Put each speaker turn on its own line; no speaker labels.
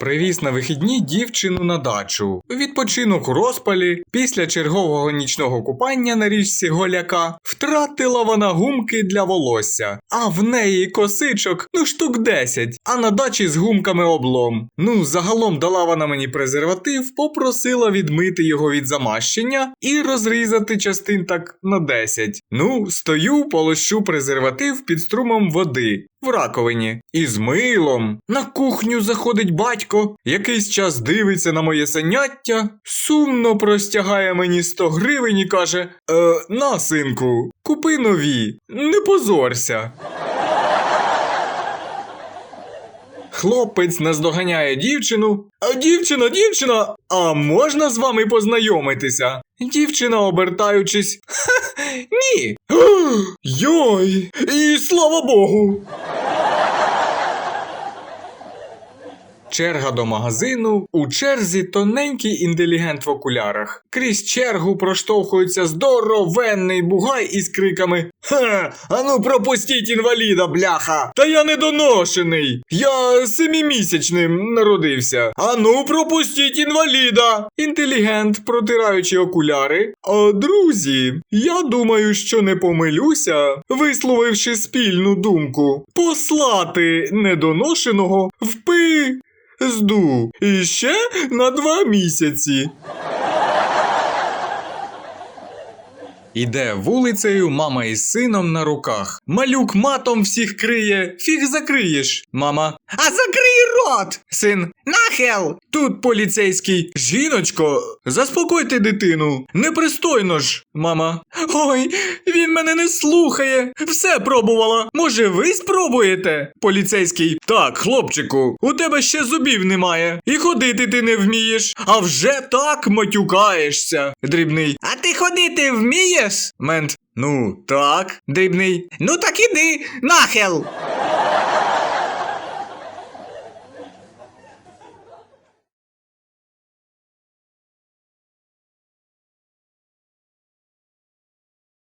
Привіз на вихідні дівчину на дачу. Відпочинок у розпалі після чергового нічного купання на річці Голяка втратила вона гумки для волосся, а в неї косичок ну штук 10, а на дачі з гумками облом. Ну, загалом дала вона мені презерватив, попросила відмити його від замащення і розрізати частин так на 10. Ну, стою, полощу презерватив під струмом води в раковині із милом. На кухню заходить батько, якийсь час дивиться на моє заняття, сумно простягає мені 100 гривень і каже: Е, на, синку, купи нові, не позорся. Хлопець наздоганяє дівчину. А дівчина, дівчина, а можна з вами познайомитися? Дівчина, обертаючись. «Ха, ні. Йой! І слава Богу. Черга до магазину. У черзі тоненький інтелігент в окулярах. Крізь чергу проштовхується здоровенний бугай із криками Ха! Ану пропустіть інваліда, бляха! Та я недоношений! Я семімісячним народився. Ану пропустіть інваліда! Інтелігент, протираючи окуляри. А друзі, я думаю, що не помилюся, висловивши спільну думку, послати недоношеного в пи. Зду. І ще на два місяці. Іде вулицею мама із сином на руках. Малюк матом всіх криє, фіг закриєш. Мама. А закрий рот! Син. Нахел! Тут поліцейський. Жіночко, заспокойте дитину. Непристойно ж. Мама. Ой, він мене не слухає. Все пробувала. Може, ви спробуєте? Поліцейський. Так, хлопчику, у тебе ще зубів немає. І ходити ти не вмієш. А вже так матюкаєшся. Дрібний. А ти ходити вмієш? Мент. Ну, так. Дрібний. Ну так іди, нахел.